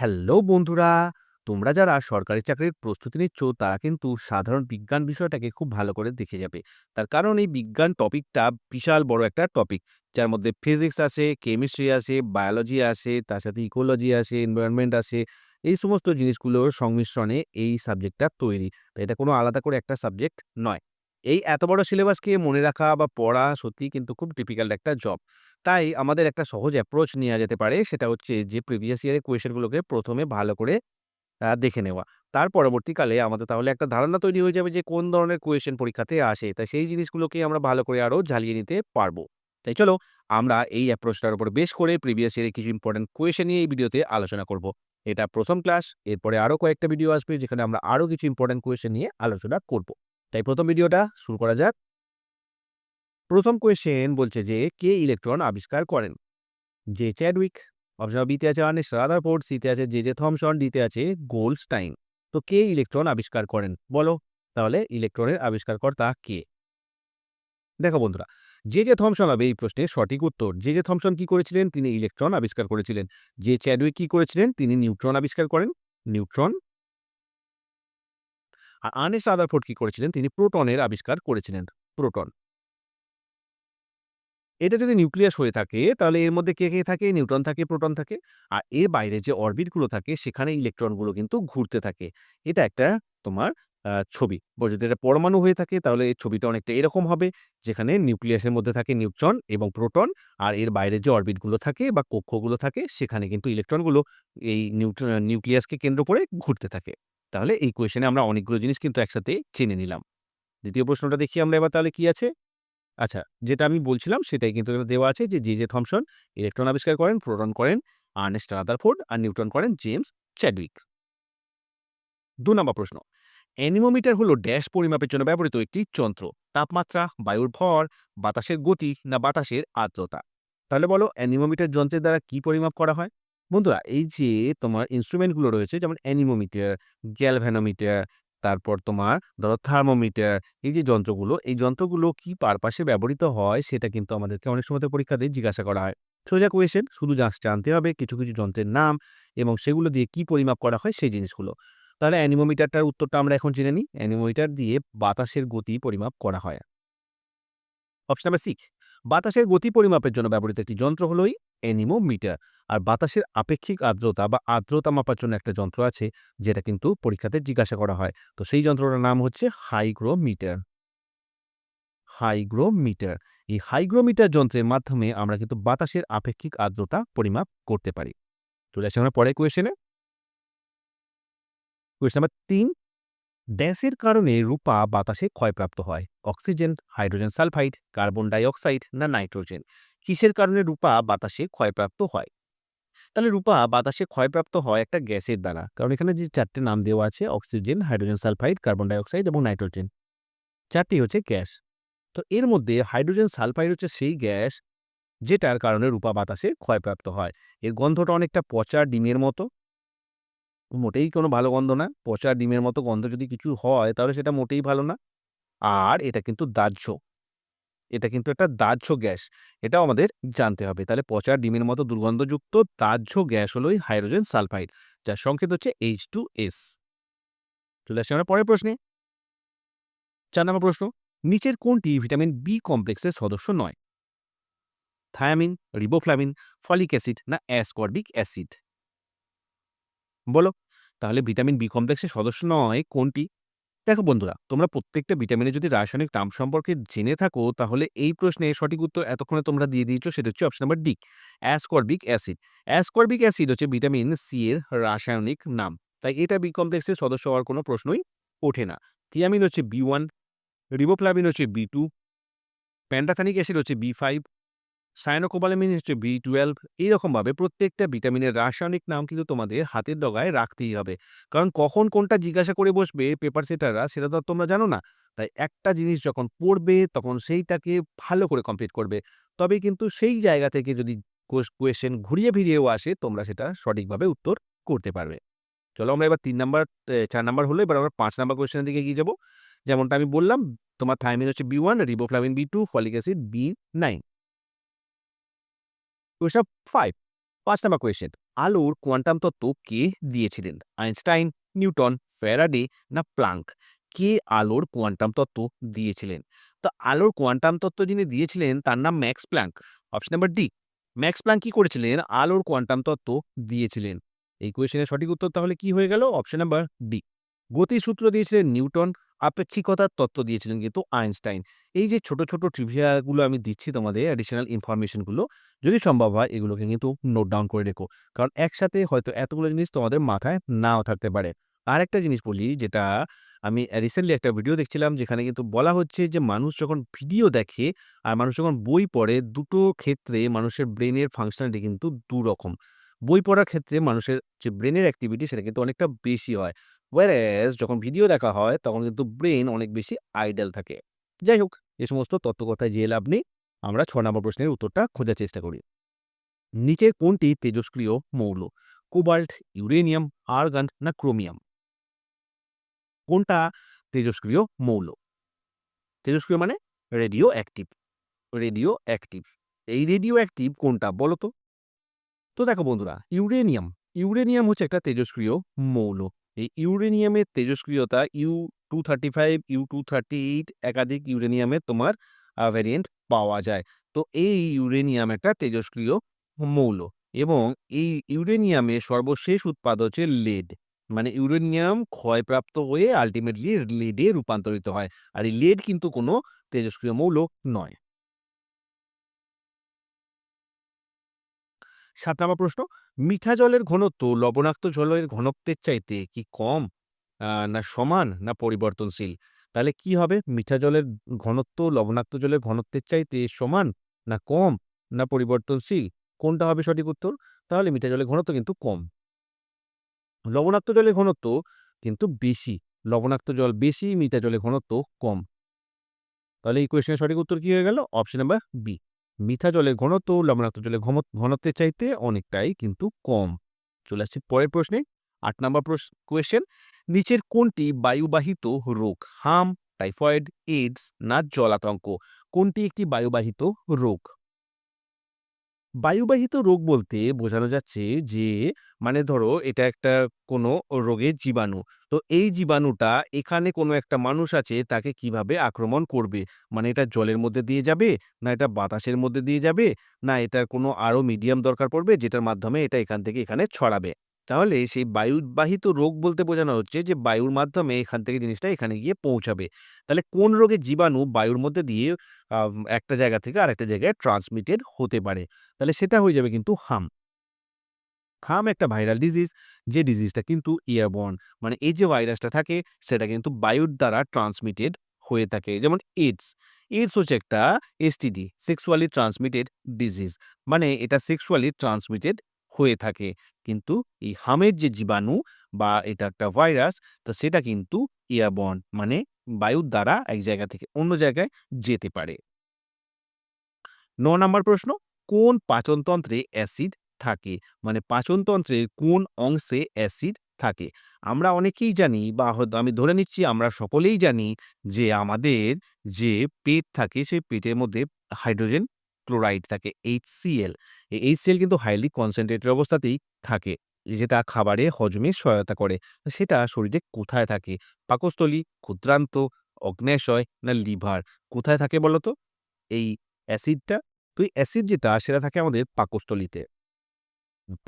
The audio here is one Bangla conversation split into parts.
হ্যালো বন্ধুরা, তোমরা যারা সরকারি চাকরির প্রস্তুতি নিচ্ছ, তারা কিন্তু সাধারণ বিজ্ঞান বিষয়টাকে খুব ভালো করে দেখে যাবে। তার কারণ এই বিজ্ঞান টপিকটা বিশাল বড় একটা টপিক, যার মধ্যে ফিজিক্স আছে, কেমিস্ট্রি আছে, বায়োলজি আছে, তার সাথে ইকোলজি আছে, এনভায়রনমেন্ট আছে, এই সমস্ত জিনিসগুলোর সংমিশ্রণে এই সাবজেক্টটা তৈরি। তাই এটা কোনো আলাদা করে একটা সাবজেক্ট নয়। এই এত বড় সিলেবাসকে মনে রাখা বা পড়া সত্যি কিন্তু খুব ডিফিকাল্ট একটা জব তাই আমাদের একটা সহজ অ্যাপ্রোচ নেওয়া যেতে পারে, সেটা হচ্ছে যে প্রিভিয়াস ইয়ারের কোয়েশনগুলোকে প্রথমে ভালো করে, আ দেখে নেওয়া। তার পরবর্তীকালে আমাদের তাহলে একটা ধারণা তৈরি হয়ে যাবে যে কোন ধরনের কোয়েশ্চেন পরীক্ষাতে আসে। তাই সেই জিনিসগুলোকে আমরা ভালো করে আরও ঝালিয়ে নিতে পারব। তাই চলো, আমরা এই অ্যাপ্রোচটার উপর বেশ করে প্রিভিয়াস ইয়ারের কিছু ইম্পোর্টেন্ট কোয়েশ্চেন নিয়ে এই ভিডিওতে আলোচনা করব। এটা প্রথম ক্লাস। এরপরে আরও কয়েকটা ভিডিও আসবে, যেখানে আমরা আরও কিছু ইম্পোর্টেন্ট কোয়েশন নিয়ে আলোচনা করব। তাই প্রথম ভিডিওটা শুরু করা যাক। ১ম কোয়েশ্চেন বলছে যে কে ইলেকট্রন আবিষ্কার করেন? জে চ্যাডউইক, অপশন বিতে আছে আর্নেস্ট রাদারফোর্ড, সিতে আছে জে জে থমসন, ডিতে আছে গোল্ডস্টাইন। তো কে ইলেকট্রন আবিষ্কার করেন? বলো। তাহলে ইলেকট্রনের আবিষ্কারকর্তা কে? দেখো বন্ধুরা, জে জে থমসন হবে এই প্রশ্নের সঠিক উত্তর। জে জে থমসন কি করেছিলেন? তিনি ইলেকট্রন আবিষ্কার করেছিলেন। জে চ্যাডউইক কি করেছিলেন? তিনি নিউট্রন আবিষ্কার করেন। নিউট্রন। আর আর্নেস্ট রাদারফোর্ড কি করেছিলেন? তিনি প্রোটনের আবিষ্কার করেছিলেন। প্রোটন। এটা যদি নিউক্লিয়াস হয়ে থাকে তাহলে এর মধ্যে কে, কে থাকে? নিউট্রন থাকে, প্রোটন থাকে। আর এর বাইরে যে অরবিটগুলো থাকে সেখানে ইলেকট্রনগুলো কিন্তু ঘুরতে থাকে। এটা একটা তোমার ছবি। যদি এটা পরমাণু হয়ে থাকে তাহলে এর ছবিটা অনেকটা এরকম হবে যেখানে নিউক্লিয়াসের মধ্যে থাকে নিউট্রন এবং প্রোটন আর এর বাইরে যে অরবিটগুলো থাকে বা কক্ষগুলো থাকে সেখানে কিন্তু ইলেকট্রনগুলো এই নিউট্র নিউক্লিয়াসকে কেন্দ্র করে ঘুরতে থাকে। তাহলে এই কোয়েশনে আমরা অনেকগুলো জিনিস কিন্তু একসাথে চেনে নিলাম। দ্বিতীয় প্রশ্নটা দেখি আমরা এবার তাহলে কি আছে? আচ্ছা, যেটা আমি বলছিলাম সেটাই কিন্তু দেওয়া আছে যে জে জে থমসন ইলেকট্রন আবিষ্কার করেন, প্রোটন করেন আর্নেস্ট রাদারফোর্ড আর নিউট্রন করেন জেমস চ্যাডউইক। দু নম্বর প্রশ্ন। অ্যানিমোমিটার হলো ড্যাশ পরিমাপের জন্য ব্যবহৃত একটি যন্ত্র। তাপমাত্রা, বায়ুর ভর, বাতাসের গতি না বাতাসের আর্দ্রতা? তাহলে বলো অ্যানিমোমিটার যন্ত্রের দ্বারা কি পরিমাপ করা হয়? বন্ধুরা এই যে তোমার ইন্সট্রুমেন্টগুলো রয়েছে যেমন অ্যানিমোমিটার, গ্যালভ্যানোমিটার, তারপর তোমার ধরো থার্মোমিটার এই যে যন্ত্রগুলো, এই যন্ত্রগুলো কি পারপাসে ব্যবহৃত হয় সেটা কিন্তু আমাদেরকে অনেক সময়তে পরীক্ষাতে জিজ্ঞাসা করা হয়। সোজা কোয়েশ্চেন শুধু জাস্ট জানতে হবে কিছু, কিছু যন্ত্রের নাম এবং সেগুলো দিয়ে কি পরিমাপ করা হয় সেই জিনিসগুলো। তাহলে অ্যানিমোমিটারটার উত্তরটা আমরা এখন জেনে নিই। অ্যানিমোমিটার দিয়ে বাতাসের গতি পরিমাপ করা হয়। অপশন নাম্বার সি বাতাসের গতি পরিমাপের জন্য ব্যবহৃত একটি যন্ত্র হলো এই অ্যানিমোমিটার। আর বাতাসের আপেক্ষিক আর্দ্রতা বা আর্দ্রতা মাপার জন্য একটা যন্ত্র আছে, যেটা কিন্তু পরীক্ষাতে জিজ্ঞাসা করা হয়। তো সেই যন্ত্রটার নাম হচ্ছে হাইগ্রোমিটার। হাইগ্রোমিটার। এই হাইগ্রোমিটার যন্ত্রের মাধ্যমে আমরা কিন্তু বাতাসের আপেক্ষিক আর্দ্রতা পরিমাপ করতে পারি। চলে আসি আমরা পরে কোয়েশ্চেনে। কোয়েশ্চেন নাম্বার ৩ ড্যাশের কারণে রূপা বাতাসে ক্ষয়প্রাপ্ত হয়? Oxygen, hydrogen sulphide, carbon dioxide না নাইট্রোজেন? কিসের কারণে রূপা বাতাসে ক্ষয়প্রাপ্ত হয়? তাহলে রূপা বাতাসে ক্ষয়প্রাপ্ত হয় একটা গ্যাসের দ্বারা। কারণ এখানে যে চারটে নাম দেওয়া আছে oxygen, hydrogen sulphide, carbon dioxide এবং নাইট্রোজেন। ৪ টি হচ্ছে গ্যাস। তো এর মধ্যে হাইড্রোজেন সালফাইড হচ্ছে সেই গ্যাস যেটার কারণে রূপা বাতাসে ক্ষয়প্রাপ্ত হয়। এর গন্ধটা অনেকটা পচা ডিমের মতো। মোটেই কোনো ভালো গন্ধ না। পচা ডিমের মতো গন্ধ যদি কিছু হয় তাহলে সেটা মোটেই ভালো না। আর এটা কিন্তু দাহ্য। এটা কিন্তু একটা দাহ্য গ্যাস। এটাও আমাদের জানতে হবে। তাহলে পচা ডিমের মতো দুর্গন্ধযুক্ত দাহ্য গ্যাস হলো হাইড্রোজেন সালফাইড যার সংকেত হচ্ছে H2S চলে আসছি আমরা পরের প্রশ্নে। ৪ নম্বর প্রশ্ন। নিচের কোনটি ভিটামিন বি কমপ্লেক্সের সদস্য নয়? থায়ামিন, রিবোফ্লাভিন, ফলিক অ্যাসিড না অ্যাসকর্বিক অ্যাসিড? বলো। তাহলে ভিটামিন বি কমপ্লেক্সের সদস্য নয় কোনটি? দেখো বন্ধুরা, তোমরা প্রত্যেকটা ভিটামিনের যদি রাসায়নিক নাম সম্পর্কে জেনে থাকো তাহলে এই প্রশ্নে সঠিক উত্তর এতক্ষণে তোমরা দিয়ে দিয়েছ সেটা হচ্ছে option number D ascorbic acid. Ascorbic acid হচ্ছে ভিটামিন সি এর রাসায়নিক নাম। তাই এটা বি কমপ্লেক্সের সদস্য হওয়ার কোনো প্রশ্নই ওঠে না। থিয়ামিন হচ্ছে বি ওয়ান, রিবোফ্লাভিন হচ্ছে বি টু, প্যান্টাথানিক অ্যাসিড হচ্ছে বি ফাইভ, সায়ানোকোবালামিন হচ্ছে বি টুয়েলভ এইরকমভাবে প্রত্যেকটা ভিটামিনের রাসায়নিক নাম কিন্তু তোমাদের হাতের ডগায় রাখতেই হবে। কারণ কখন কোনটা জিজ্ঞাসা করে বসবে পেপার সেটাররা সেটা তো তোমরা জানো না। তাই একটা জিনিস যখন পড়বে তখন সেইটাকে ভালো করে কমপ্লিট করবে। তবে কিন্তু সেই জায়গা থেকে যদি কোয়েশ্চেন ঘুরিয়ে ফিরিয়েও আসে তোমরা সেটা সঠিকভাবে উত্তর করতে পারবে। চলো আমরা এবার তিন নাম্বার চার ৪ নাম্বার হলো এবার আমরা পাঁচ নাম্বার কোয়েশ্চেনের দিকে এগিয়ে যাব। যেমনটা আমি বললাম তোমার থাইমিন হচ্ছে B one, riboflavin B two, folic acid B nine. Question ৫ পাঁচ নাম্বার কোয়েশ্চেন আলোর কোয়ান্টাম তত্ত্ব কে দিয়েছিলেন? আইনস্টাইন, নিউটন, ফ্যারাডে না প্লাঙ্ক? কে আলোর কোয়ান্টাম তত্ত্ব দিয়েছিলেন? তো আলোর কোয়ান্টাম তত্ত্ব যিনি দিয়েছিলেন তার নাম Max Planck option number D Max Planck কী করেছিলেন? আলোর কোয়ান্টাম তত্ত্ব দিয়েছিলেন। এই কোয়েশ্চেনের সঠিক উত্তর তাহলে কি হয়ে গেল? অপশন নাম্বার ডি গতির সূত্র দিয়েছিলেন নিউটন, আপেক্ষিকতার তত্ত্ব দিয়েছিলেন কিন্তু আইনস্টাইন। এই যে ছোট ছোট ট্রিভিয়াগুলো আমি দিচ্ছি তোমাদের অ্যাডিশনাল ইনফরমেশনগুলো যদি সম্ভব হয় এগুলোকে কিন্তু নোট ডাউন করে রেখো। কারণ একসাথে হয়তো এতগুলো জিনিস তোমাদের মাথায় নাও থাকতে পারে। আর একটা জিনিস বলি, যেটা আমি রিসেন্টলি একটা ভিডিও দেখছিলাম, যেখানে কিন্তু বলা হচ্ছে যে মানুষ যখন ভিডিও দেখে আর মানুষ যখন বই পড়ে, দুটো ক্ষেত্রে মানুষের ব্রেনের ফাংশনালিটি কিন্তু দুরকম। বই পড়ার ক্ষেত্রে মানুষের যে ব্রেনের অ্যাক্টিভিটি সেটা কিন্তু অনেকটা বেশি হয়। ওয়ারেস যখন ভিডিও দেখা হয়, তখন কিন্তু ব্রেন অনেক বেশি আইডেল থাকে। যাই হোক, এ সমস্ত তত্ত্বকথায় লাভ নেই। আমরা ছ নম্বর প্রশ্নের উত্তরটা খোঁজার চেষ্টা করি। নিচে কোনটি তেজস্ক্রিয় মৌল? কোবাল্ট, ইউরেনিয়াম, আর্গান না ক্রোমিয়াম? কোনটা তেজস্ক্রিয় মৌল? তেজস্ক্রিয় মানে রেডিও অ্যাক্টিভ রেডিও অ্যাক্টিভ এই রেডিও অ্যাক্টিভ কোনটা বলো তো? তো দেখো বন্ধুরা, ইউরেনিয়াম। ইউরেনিয়াম হচ্ছে একটা তেজস্ক্রিয় মৌল। এই ইউরেনিয়ামের তেজস্ক্রিয়তা U two thirty five U two thirty eight একাধিক ইউরেনিয়ামের তোমার ভ্যারিয়েন্ট পাওয়া যায়। তো এই ইউরেনিয়াম একটা তেজস্ক্রিয় মৌল এবং এই ইউরেনিয়ামের সর্বশেষ উৎপাদ হচ্ছে লেড মানে ইউরেনিয়াম ক্ষয়প্রাপ্ত হয়ে আলটিমেটলি লেডে রূপান্তরিত হয়। আর এই লেড কিন্তু কোনো তেজস্ক্রিয় মৌল নয়। সাত নম্বর প্রশ্ন, মিঠা জলের ঘনত্ব লবণাক্ত জলের ঘনত্বের চাইতে কি কম? না সমান, না পরিবর্তনশীল? তাহলে কি হবে? মিঠা জলের ঘনত্ব লবণাক্ত জলের ঘনত্বের চাইতে সমান, না কম, না পরিবর্তনশীল? কোনটা হবে সঠিক উত্তর? তাহলে মিঠা জলের ঘনত্ব কিন্তু কম। লবণাক্ত জলের ঘনত্ব কিন্তু বেশি, লবণাক্ত জল বেশি, মিঠা জলের ঘনত্ব কম। তাহলে এই কোয়েশ্চেনের সঠিক উত্তর কি হয়ে গেল? অপশন নাম্বার বি মিঠা জলের ঘনত্ব, লবণাক্ত জলের ঘনত্বের চাইতে অনেকটাই কিন্তু কম। চলে আসছে পরের প্রশ্নে। আট নম্বর কোয়েশ্চেন নিচের কোনটি বায়ুবাহিত রোগ? হাম, টাইফয়েড, এইডস না জলাতঙ্ক? কোনটি একটি বায়ুবাহিত রোগ? বায়ুবাহিত রোগ বলতে বোঝানো যাচ্ছে যে মানে ধরো এটা একটা কোনো রোগের জীবাণু। তো এই জীবাণুটা এখানে কোনো একটা মানুষ আছে, তাকে কীভাবে আক্রমণ করবে? মানে এটা জলের মধ্যে দিয়ে যাবে, না এটা বাতাসের মধ্যে দিয়ে যাবে, না এটার কোনো আরও মিডিয়াম দরকার পড়বে, যেটার মাধ্যমে এটা এখান থেকে এখানে ছড়াবে? তাহলে সেই বায়ুবাহিত রোগ বলতে বোঝানো হচ্ছে যে, বায়ুর মাধ্যমে এখান থেকে জিনিসটা এখানে গিয়ে পৌঁছাবে। তাহলে কোন রোগের জীবাণু বায়ুর মধ্যে দিয়ে একটা জায়গা থেকে আরেকটা জায়গায় ট্রান্সমিটেড হতে পারে? তাহলে সেটা হয়ে যাবে কিন্তু হাম। হাম একটা ভাইরাল ডিজিজ যে ডিজিজটা কিন্তু ইয়ারবর্ন মানে এই যে ভাইরাসটা থাকে, সেটা কিন্তু বায়ুর দ্বারা ট্রান্সমিটেড হয়ে থাকে। যেমন এইডস এইডস হচ্ছে একটা এসটিডি সেক্সুয়ালি ট্রান্সমিটেড ডিজিজ মানে এটা সেক্সুয়ালি ট্রান্সমিটেড হয়ে থাকে। কিন্তু এই হামের যে জীবাণু বা এটা একটা ভাইরাস, তো সেটা কিন্তু ইয়ারবর্ন মানে বায়ুর দ্বারা এক জায়গা থেকে অন্য জায়গায় যেতে পারে। ন নম্বর প্রশ্ন, কোন পাচনতন্ত্রে অ্যাসিড থাকে? মানে পাচনতন্ত্রের কোন অংশে অ্যাসিড থাকে? আমরা অনেকেই জানি বা হয়তো আমি ধরে নিচ্ছি, আমরা সকলেই জানি যে আমাদের যে পেট থাকে, সেই পেটের মধ্যে হাইড্রোজেন ক্লোরাইড থাকে এইচসিএল এই এইচসিএল কিন্তু হাইলি কনসেন্ট্রেটেড অবস্থাতেই থাকে, যেটা খাবারে হজমে সহায়তা করে। সেটা শরীরে কোথায় থাকে? পাকস্থলী, ক্ষুদ্রান্ত, অগ্ন্যাশয় না লিভার? কোথায় থাকে বলতো? এই অ্যাসিডটা। তো এই অ্যাসিড যেটা, সেটা থাকে আমাদের পাকস্থলীতে।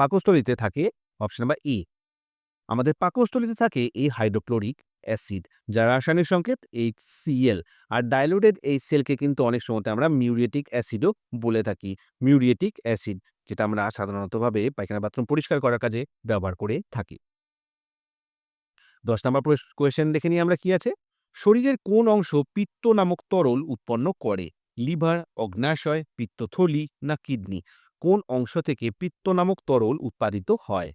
পাকস্থলীতে থাকে অপশন নাম্বার ই আমাদের পাকস্থলীতে থাকে এই হাইড্রোক্লোরিক অ্যাসিড, যার রাসায়নিক সংকেত এইচ আর ডাইলুটেড এই সেলকে কিন্তু অনেক সময় আমরা মিউরিয়েটিক অ্যাসিডও বলে থাকি। মিউরিয়েটিক অ্যাসিড যেটা আমরা সাধারণতভাবে পায়খানা বাথরুম পরিষ্কার করার কাজে ব্যবহার করে থাকি। দশ নম্বর কোয়েশ্চেন দেখে নিই আমরা কি আছে? শরীরের কোন অংশ পিত্ত নামক তরল উৎপন্ন করে? লিভার, অগ্নাশয়, পিত্তথলি না কিডনি? কোন অংশ থেকে পিত্ত নামক তরল উৎপাদিত হয়?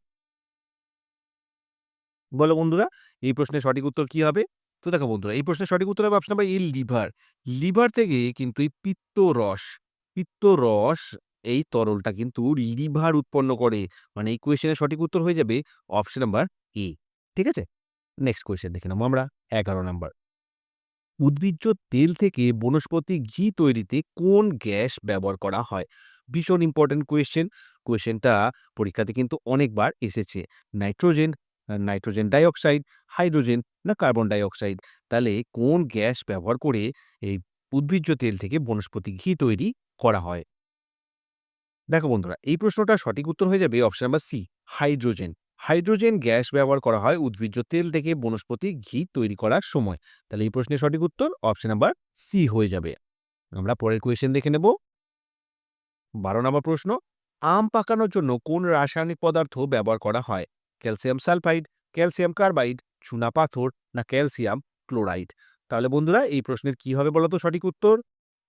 বলো বন্ধুরা, এই প্রশ্নের সঠিক উত্তর কি হবে? তো দেখো বন্ধুরা, এই প্রশ্নের সঠিক উত্তর হবে অপশন নাম্বার এই লিভার। লিভার থেকে কিন্তু এই পিত্তরস পিত্তরস এই তরলটা কিন্তু লিভার উৎপন্ন করে। মানে এই কোয়েশ্চেনের সঠিক উত্তর হয়ে যাবে অপশন নাম্বার এ ঠিক আছে? নেক্সট কোয়েশ্চেন দেখে নেব আমরা, এগারো নাম্বার উদ্ভিজ্জ তেল থেকে বনস্পতি ঘি তৈরিতে কোন গ্যাস ব্যবহার করা হয়? ভীষণ ইম্পর্টেন্ট কোয়েশ্চেন কোয়েশ্চেনটা পরীক্ষাতে কিন্তু অনেকবার এসেছে। নাইট্রোজেন নাইট্রোজেন ডাইঅক্সাইড, হাইড্রোজেন না কার্বন ডাইঅক্সাইড। তাহলে কোন গ্যাস ব্যবহার করে এই উদ্ভিজ্জ তেল থেকে বনস্পতি ঘি তৈরি করা হয়? দেখো বন্ধুরা, এই প্রশ্নটা সঠিক উত্তর হয়ে যাবে option number C hydrogen. Hydrogen gas ব্যবহার করা হয় উদ্ভিজ্জ তেল থেকে বনস্পতি ঘি তৈরি করার সময়। তাহলে এই প্রশ্নের সঠিক উত্তর অপশন নাম্বার সি হয়ে যাবে। আমরা পরের কোয়েশ্চেন দেখে নেব। বারো নম্বর প্রশ্ন, আম পাকানোর জন্য কোন রাসায়নিক পদার্থ ব্যবহার করা হয়? ক্যালসিয়াম সালফাইড, ক্যালসিয়াম কার্বাইড, চুনা পাথর না ক্যালসিয়াম ক্লোরাইড? তাহলে বন্ধুরা, এই প্রশ্নের কি হবে বলতো সঠিক উত্তর?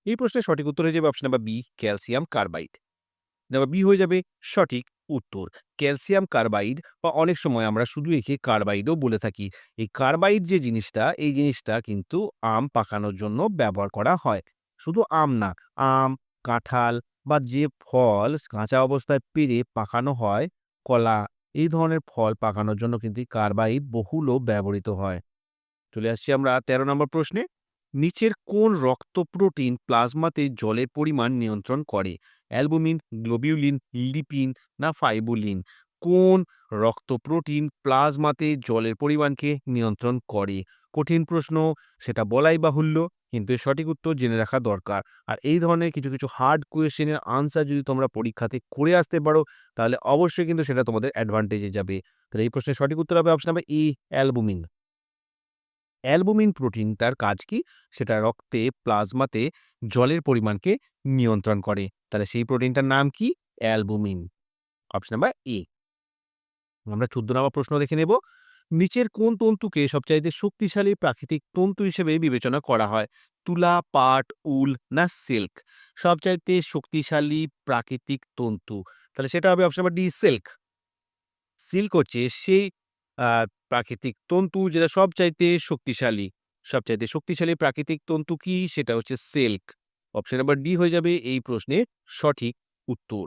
এই প্রশ্নের সঠিক উত্তর হয়ে যাবে option number B calcium carbide. Number B হয়ে যাবে সঠিক উত্তর। ক্যালসিয়াম কার্বাইড বা অনেক সময় আমরা শুধু একে কার্বাইডও বলে থাকি। এই কার্বাইড যে জিনিসটা, এই জিনিসটা কিন্তু আম পাকানোর জন্য ব্যবহার করা হয়। শুধু আম না, আম, কাঁঠাল বা যে ফল কাঁচা অবস্থায় পেরে পাকানো হয়, কলা এই ধরনের ফল পাকানোর জন্য কিন্তু কার্বাইড বহুলও ব্যবহৃত হয়। চলে আসছি আমরা তেরো নম্বর প্রশ্নে। নিচের কোন রক্ত প্রোটিন প্লাজমাতে জলের পরিমাণ নিয়ন্ত্রণ করে? অ্যালবুমিন, গ্লোবিউলিন, লিপিন না ফাইবুলিন? কোন রক্ত প্রোটিন প্লাজমাতে জলের পরিমাণকে নিয়ন্ত্রণ করে? কঠিন প্রশ্ন, সেটা বলাই বাহুল্য, কিন্তু এর সঠিক উত্তর জেনে রাখা দরকার। আর এই ধরনের কিছু কিছু হার্ড কোয়েশ্চেনের আনসার যদি তোমরা পরীক্ষাতে করে আসতে পারো, তাহলে অবশ্যই কিন্তু সেটা তোমাদের অ্যাডভান্টেজে যাবে। তাহলে এই প্রশ্নের সঠিক উত্তর হবে option number E albumin albumin প্রোটিনটার কাজ কি? সেটা রক্তে প্লাজমাতে জলের পরিমাণকে নিয়ন্ত্রণ করে। তাহলে সেই প্রোটিনটার নাম কি? অ্যালবুমিন অপশন নাম্বার এ আমরা চোদ্দ নম্বর প্রশ্ন দেখে নেব। নিচের কোন তন্তুকে সবচাইতে শক্তিশালী প্রাকৃতিক তন্তু হিসেবে বিবেচনা করা হয়? তুলা, পাট, উল না সিল্ক? সবচাইতে শক্তিশালী প্রাকৃতিক তন্তু। তাহলে সেটা হবে option number D silk. Silk হচ্ছে সেই প্রাকৃতিক তন্তু যেটা সবচাইতে শক্তিশালী। সবচাইতে শক্তিশালী প্রাকৃতিক তন্তু কি? সেটা হচ্ছে সিল্ক। অপশন নাম্বার ডি হয়ে যাবে এই প্রশ্নের সঠিক উত্তর।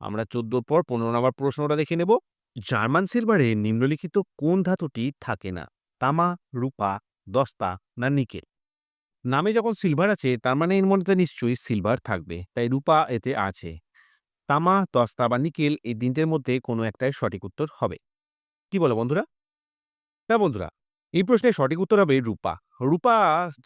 আমরা চোদ্দোর পর পনেরো নম্বর প্রশ্নটা দেখে নেব। জার্মান সিলভারে নিম্নলিখিত কোন ধাতুটি থাকে না? তামা, রূপা, দস্তা না নিকেল? নামে যখন সিলভার আছে, তার মানে এর মধ্যে নিশ্চয়ই সিলভার থাকবে। তাই রূপা এতে আছে। তামা, দস্তা বা নিকেল এই তিনটের মধ্যে কোনো একটাই সঠিক উত্তর হবে। কি বলো বন্ধুরা? না বন্ধুরা, এই প্রশ্নের সঠিক উত্তর হবে রূপা। রূপা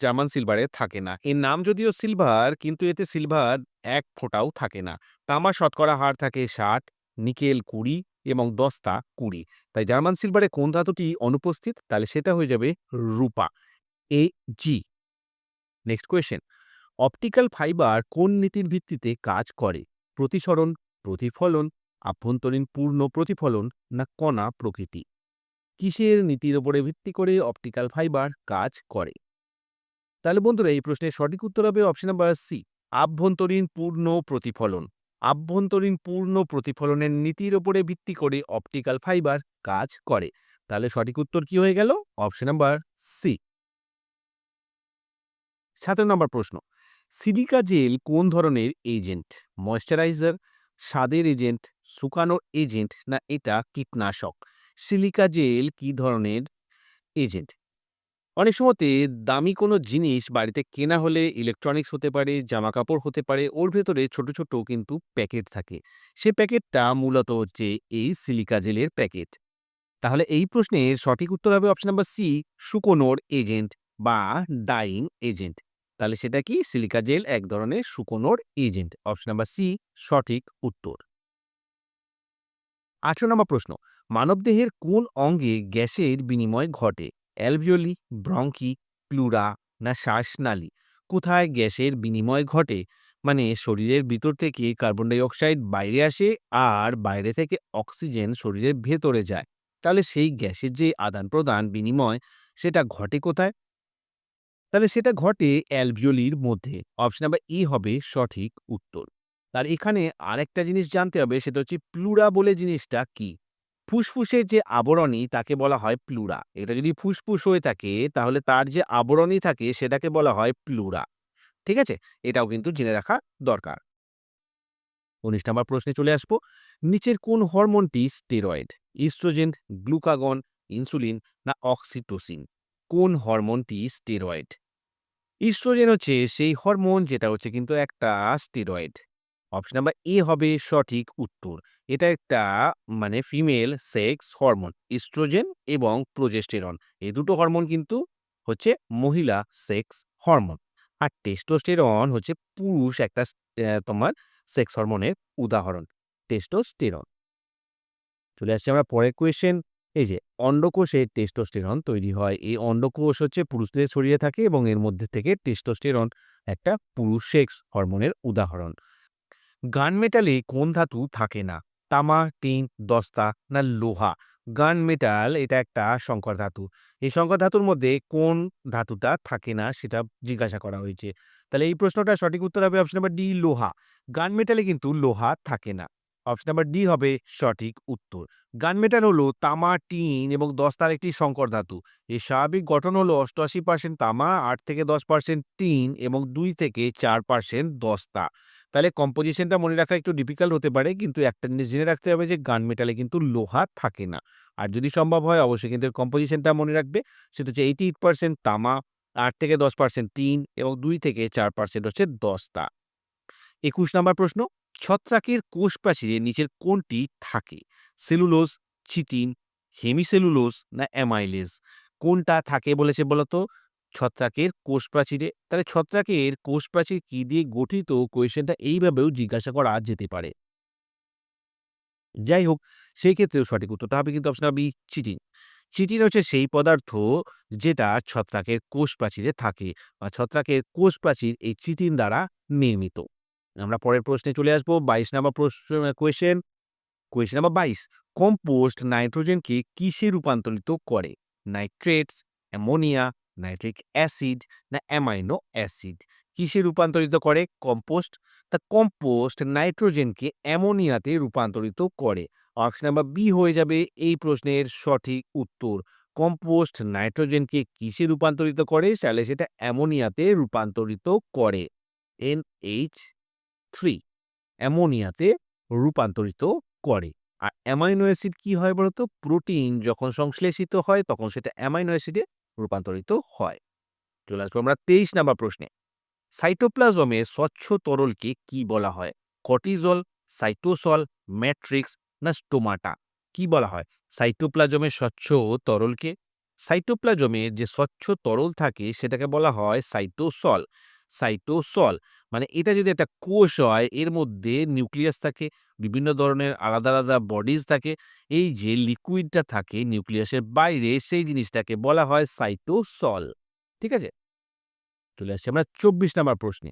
জার্মান সিলভারে থাকে না। এর নাম যদিও সিলভার, কিন্তু এতে সিলভার এক ফোঁটাও থাকে না। তামা শতকরা হার থাকে ষাট, নিকেল কুড়ি এবং দস্তা কুড়ি। তাই জার্মান সিলভারে কোন ধাতুটি অনুপস্থিত? তাহলে সেটা হয়ে যাবে রূপা। A G. Next question optical fibre কোন নীতির ভিত্তিতে কাজ করে? প্রতিসরণ, প্রতিফলন, আভ্যন্তরীণ পূর্ণ প্রতিফলন না কণা প্রকৃতি? কিসের নীতির উপরে ভিত্তি করে অপটিক্যাল ফাইবার কাজ করে? তাহলে বন্ধুরা, এই প্রশ্নের সঠিক উত্তর হবে অপশন নাম্বার সি আভ্যন্তরীণ পূর্ণ প্রতিফলন। আভ্যন্তরীণ পূর্ণ প্রতিফলনের নীতির ওপরে ভিত্তি করে অপটিক্যাল ফাইবার কাজ করে। তাহলে সঠিক উত্তর কি হয়ে গেল? Option number C. সতেরো নম্বর প্রশ্ন। সিলিকা জেল কোন ধরনের এজেন্ট? ময়শ্চারাইজার, স্বাদের এজেন্ট শুকানোর এজেন্ট, না এটা কীটনাশক? সিলিকা জেল কি ধরনের এজেন্ট? অনেক সময়তে দামি কোনো জিনিস বাড়িতে কেনা হলে ইলেকট্রনিক্স হতে পারে জামা কাপড় হতে পারে, ওর ভেতরে ছোট ছোট কিন্তু প্যাকেট থাকে। সে প্যাকেটটা মূলত হচ্ছে এই সিলিকা জেলের প্যাকেট। তাহলে এই প্রশ্নের সঠিক উত্তর হবে অপশন নাম্বার সি শুকোনোর এজেন্ট বা ডাইং এজেন্ট তাহলে সেটা কি? সিলিকা জেল এক ধরনের শুকোনোর এজেন্ট অপশন নাম্বার সি সঠিক উত্তর। আঠারো নম্বর প্রশ্ন, মানবদেহের কোন অঙ্গে গ্যাসের বিনিময় ঘটে? অ্যালভিওলি, ব্রঙ্কি, প্লুরা না শ্বাসনালী কোথায় গ্যাসের বিনিময় ঘটে? মানে শরীরের ভিতর থেকে কার্বন ডাই অক্সাইড বাইরে আসে আর বাইরে থেকে অক্সিজেন শরীরের ভেতরে যায়। তাহলে সেই গ্যাসের যে আদান প্রদান বিনিময়, সেটা ঘটে কোথায়? তাহলে সেটা ঘটে অ্যালভিওলির মধ্যে। অপশন নাম্বার ই হবে সঠিক উত্তর। তার এখানে আরেকটা জিনিস জানতে হবে, সেটা হচ্ছে প্লুরা বলে জিনিসটা কি? ফুসফুসের যে আবরণী তাকে বলা হয় প্লুরা। এটা যদি ফুসফুস হয়ে থাকে, তাহলে তার যে আবরণী থাকে, সেটাকে বলা হয় প্লুরা। ঠিক আছে? এটাও কিন্তু জেনে রাখা দরকার। উনিশ নম্বর প্রশ্নে চলে আসব। নিচের কোন হরমোনটি স্টেরয়েড? ইস্ট্রোজেন, গ্লুকাগন, ইনসুলিন না অক্সিটোসিন? কোন হরমোনটি স্টেরয়েড? ইস্ট্রোজেন হচ্ছে সেই হরমোন যেটা হচ্ছে কিন্তু একটা স্টেরয়েড। অপশন নাম্বার এ হবে সঠিক উত্তর। এটা একটা মানে ফিমেল সেক্স হরমোন ইস্ট্রোজেন এবং প্রোজেস্টেরন এই দুটো হরমোন কিন্তু হচ্ছে মহিলা সেক্স হরমোন আর টেস্টোস্টেরন হচ্ছে পুরুষ একটা তোমার সেক্স হরমোনের উদাহরণ টেস্টোস্টেরন চলে আসছে আমরা পরের কোয়েশ্চেন এই যে, অন্ডকোষে টেস্টোস্টেরন তৈরি হয়। এই অন্ডকোষ হচ্ছে পুরুষদের শরীরে থাকে এবং এর মধ্যে থেকে টেস্টোস্টেরন একটা পুরুষ সেক্স হরমোনের উদাহরণ। গান মেটালে কোন ধাতু থাকে না? তামা, টিন, দস্তা না লোহা। গান, মেটাল এটা একটা সংকর ধাতু। এই সংকর ধাতুর মধ্যে কোন ধাতুটা থাকে না সেটা জিজ্ঞাসা করা হয়েছে। তাহলে এই প্রশ্নটা সঠিক উত্তর হবে অপশন নাম্বার ডি লোহা। গান, মেটালে কিন্তু লোহা থাকে না। অপশন নাম্বার ডি হবে সঠিক উত্তর। গান, মেটাল হলো তামা, টিন এবং দস্তার একটি সংকর ধাতু। এর স্বাভাবিক গঠন হলো অষ্টআশি পার্সেন্ট তামা, আট থেকে দশ পার্সেন্ট টিন এবং দুই থেকে চার পার্সেন্ট দস্তা। তাহলে কম্পোজিশনটা মনে রাখা একটু ডিফিকাল্ট হতে পারে, কিন্তু একটা জিনিস জেনে রাখতে হবে যে, গান মেটালে কিন্তু লোহা থাকে না। আর যদি সম্ভব হয়, অবশ্যই কিন্তু কম্পোজিশনটা মনে রাখবে। সেটা হচ্ছে এইটি এইট পার্সেন্ট তামা, আট থেকে দশ পার্সেন্ট টিন এবং দুই থেকে চার পার্সেন্ট হচ্ছে দস্তা। একুশ নম্বর প্রশ্ন, ছত্রাকের কোষ প্রাচীরে নিচের কোনটি থাকে সেলুলোজ চিটিন হেমিসেলুলোজ না অ্যামাইলেজ কোনটা থাকে বলেছে বলতো? ছত্রাকের কোষ প্রাচীরে, তাহলে ছত্রাকের কোষ প্রাচীর কি দিয়ে গঠিত? কোয়েশ্চেনটা এইভাবেও জিজ্ঞাসা করা যেতে পারে। যাই হোক, সেই ক্ষেত্রেও সঠিক উত্তরটা হবে কিন্তু অপশন বি চিটিন চিটিন হচ্ছে সেই পদার্থ যেটা ছত্রাকের কোষ প্রাচীরে থাকে বা ছত্রাকের কোষ প্রাচীর এই চিটিন দ্বারা নির্মিত। আমরা পরের প্রশ্নে চলে আসব। বাইশ নম্বর প্রশ্ন কোয়েশ্চেন কোয়েশ্চেন নাম্বার বাইশ। কম্পোস্ট নাইট্রোজেনকে কিসে রূপান্তরিত করে? নাইট্রেটস, অ্যামোনিয়া নাইট্রিক অ্যাসিড না অ্যামাইনো অ্যাসিড? কিসে রূপান্তরিত করে? কম্পোস্ট? তা কম্পোস্ট নাইট্রোজেনকে অ্যামোনিয়াতে রূপান্তরিত করে। অপশন নাম্বার বি হয়ে যাবে এই প্রশ্নের সঠিক উত্তর। কম্পোস্ট নাইট্রোজেনকে কিসে রূপান্তরিত করে? তাহলে সেটা অ্যামোনিয়াতে রূপান্তরিত করে। এন এইচ থ্রি, অ্যামোনিয়াতে রূপান্তরিত করে। আর অ্যামাইনো অ্যাসিড কি হয় বলতো? প্রোটিন যখন সংশ্লেষিত হয়, তখন সেটা অ্যামাইনো অ্যাসিডে রূপান্তরিত হয়। চলে আসব আমরা তেইশ নাম্বার প্রশ্নে। সাইটোপ্লাজমে স্বচ্ছ তরলকে কি বলা হয়? কটিজল সাইটোসল, ম্যাট্রিক্স না স্টোমাটা? কি বলা হয়? সাইটোপ্লাজমে স্বচ্ছ তরলকে? সাইটোপ্লাজমে যে স্বচ্ছ তরল থাকে সেটাকে বলা হয় সাইটোসল। সাইটোসল। মানে এটা যদি একটা কোষ হয়, এর মধ্যে নিউক্লিয়াস থাকে, বিভিন্ন ধরনের আলাদা আলাদা বডিজ থাকে, এই যে লিকুইডটা থাকে নিউক্লিয়াসের বাইরে, সেই জিনিসটাকে বলা হয় সাইটোসল। ঠিক আছে? চলে আসছি আমরা চব্বিশ নম্বর প্রশ্নে।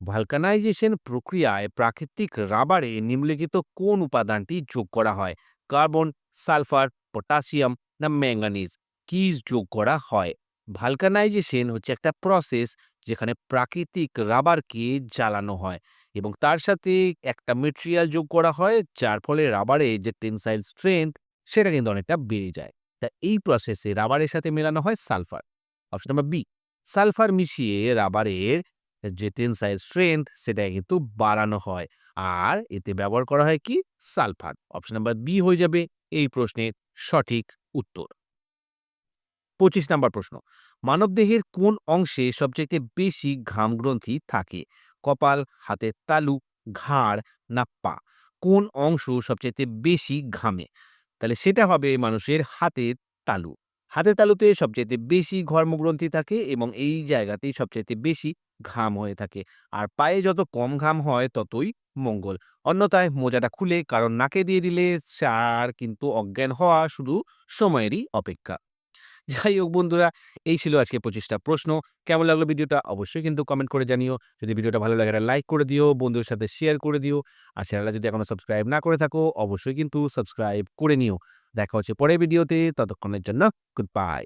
ভালকানাইজেশন প্রক্রিয়ায় প্রাকৃতিক রাবারে নিম্নলিখিত কোন উপাদানটি যোগ করা হয়? কার্বন সালফার পটাশিয়াম না ম্যাঙ্গানিজ কি যোগ করা হয়? ভালকানাইজেশন হচ্ছে একটা প্রসেস যেখানে প্রাকৃতিক রাবারকে জ্বালানো হয় এবং তার সাথে একটা মেটেরিয়াল যোগ করা হয় যার ফলে রাবারে যে টেনসাইল স্ট্রেংথ সেটা কিন্তু অনেকটা বেড়ে যায়। তা এই প্রসেসে রাবারের সাথে মেলানো হয় sulphur option number B sulphur মিশিয়ে রাবারের যে টেনসাইল স্ট্রেংথ সেটা কিন্তু বাড়ানো হয় আর এতে ব্যবহার করা হয় কি? সালফার অপশন নাম্বার বি হয়ে যাবে এই প্রশ্নের সঠিক উত্তর। পঁচিশ নাম্বার প্রশ্ন। মানবদেহের কোন অংশে সবচেয়ে বেশি ঘাম গ্রন্থি থাকে? কপাল হাতের তালু, ঘাড় না পা? কোন অংশ সবচেয়ে বেশি ঘামে? তাহলে সেটা হবে মানুষের হাতের তালু। হাতের তালুতে সবচেয়ে বেশি ঘর্মগ্রন্থি থাকে এবং এই জায়গাতেই সবচেয়ে বেশি ঘাম হয়ে থাকে। আর পায়ে যত কম ঘাম হয়, ততই মঙ্গল। অন্যথায় মোজাটা খুলে কারণ নাকে দিয়ে দিলে আর কিন্তু অজ্ঞান হওয়া শুধু সময়েরই অপেক্ষা। যাই হোক বন্ধুরা, এই ছিল আজকে পঁচিশটা প্রশ্ন। কেমন লাগল ভিডিওটা অবশ্যই কিন্তু কমেন্ট করে জানিও। যদি ভিডিওটা ভালো লাগে লাইক করে দিও, বন্ধুদের সাথে শেয়ার করে দিও। আর চ্যানেলটা যদি এখনও সাবস্ক্রাইব না করে থাকো, অবশ্যই কিন্তু সাবস্ক্রাইব করে নিও। দেখা হচ্ছে পরের ভিডিওতে ততক্ষণের জন্য গুড বাই